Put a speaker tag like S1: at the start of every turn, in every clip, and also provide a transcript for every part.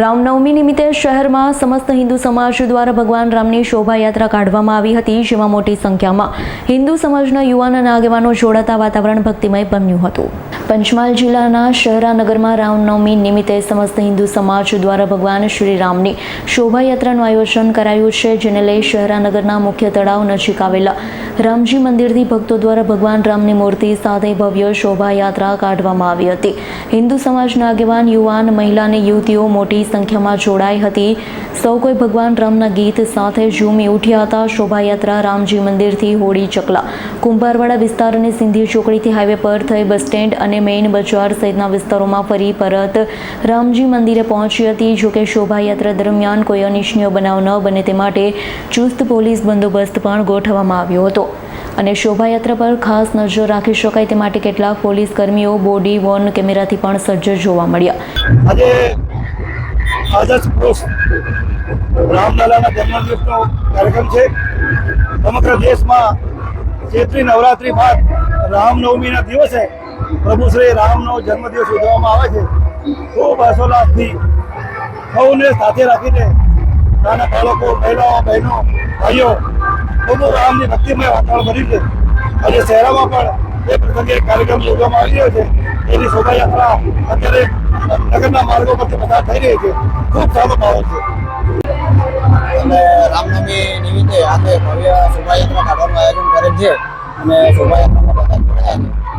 S1: રામનવમી નિમિત્તે શહેરમાં સમસ્ત હિન્દુ સમાજ દ્વારા ભગવાન રામની શોભાયાત્રા કાઢવામાં આવી હતી, જેમાં મોટી સંખ્યામાં હિન્દુ સમાજના યુવાન અને આગેવાનો જોડાતા વાતાવરણ ભક્તિમય બન્યું હતું. પંચમહાલ જિલ્લાના શહેરાનગરમાં રામનવમી નિમિત્તે સમસ્ત હિન્દુ સમાજ દ્વારા ભગવાન શ્રી રામની શોભાયાત્રાનું આયોજન કરાયું છે, જેને લઈ શહેરાનગરના મુખ્ય તળાવ નજીક આવેલા રામજી મંદિરથી ભક્તો દ્વારા ભગવાન રામની મૂર્તિ સાથે ભવ્ય શોભાયાત્રા કાઢવામાં આવી હતી. હિન્દુ સમાજના આગેવાન, યુવાન, મહિલા અને યુવતીઓ મોટી સંખ્યામાં જોડાઈ હતી. સૌ કોઈ ભગવાન રામના ગીત સાથે ઝૂમી ઉઠ્યા હતા. શોભાયાત્રા રામજી મંદિરથી હોળી ચકલા, કુંભારવાડા વિસ્તાર અને સિંધી ચોકડીથી હાઈવે પર થઈ બસ સ્ટેન્ડ અને મેઇન બજાર સહિતના વિસ્તારોમાં ફરી પરત રામજી મંદિરે પહોંચી હતી જોકે શોભાયાત્રા દરમિયાન કોઈ અનિચ્છનીય બનાવ ન બને તે માટે ચુસ્ત પોલીસ બંદોબસ્ત પણ ગોઠવવામાં આવ્યો હતો. અને શોભાયાત્રા પર ખાસ નજર રાખી શકાય તે માટે કેટલાક પોલીસ કર્મીઓ બોડી વોર્ન કેમેરાથી પણ સજ્જ જોવા મળ્યા.
S2: સમગ્ર દેશમાં ચૈત્રી નવરાત્રી બાદ રામનવમીના દિવસે પ્રભુ શ્રી રામનો જન્મદિવસ ઉજવવામાં આવે છે. ખૂબ હર્ષોલ્લાસથી સૌને સાથે રાખીને નાના બાળકો, મહિલાઓ, બહેનો, ભાઈઓ ખૂબ રામની ભક્તિમય વાતાવરણ બન્યું છે. અને શહેરમાં પણ એ પ્રસંગે કાર્યક્રમ યોજવામાં રહ્યો છે. એની શોભાયાત્રા અત્યારે નગરના માર્ગો પરથી પસાર થઈ રહી છે. ખૂબ સારો ભાવ છે.
S3: અને રામનવમી નિમિત્તે આજે ભવ્ય શોભાયાત્રા કાઢવાનું આયોજન કરેલ છે. અને છે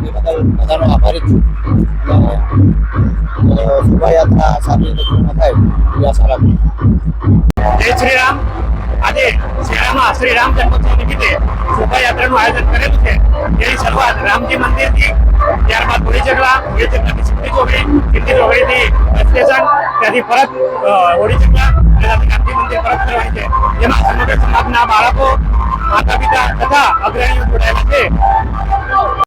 S3: એ બદલ બધાનો આભારી છું. શોભાયાત્રા સારી રીતે પૂર્ણ થાય, એવી આશા રાખું
S2: જય શ્રી રામ આજે શહેરમાં શ્રી રામ જન્મોત્સવ નિમિત્તે શોભાયાત્રાનું આયોજન કરેલું છે. તેની શરૂઆત રામજી મંદિરથી, ત્યારબાદ ધોળી ઝઘડા ધોળી ઝઘડાથી સિદ્ધિ ચોકડી સિદ્ધિ ચોકડીથી સ્ટેશન, ત્યાંથી પરત હોળી ઝઘડા અને રામજી મંદિર પરત કરવાની છે. જેમાં સમગ્ર સમાજના બાળકો માતા પિતા તથા અગ્રણીઓ જોડાયેલા છે.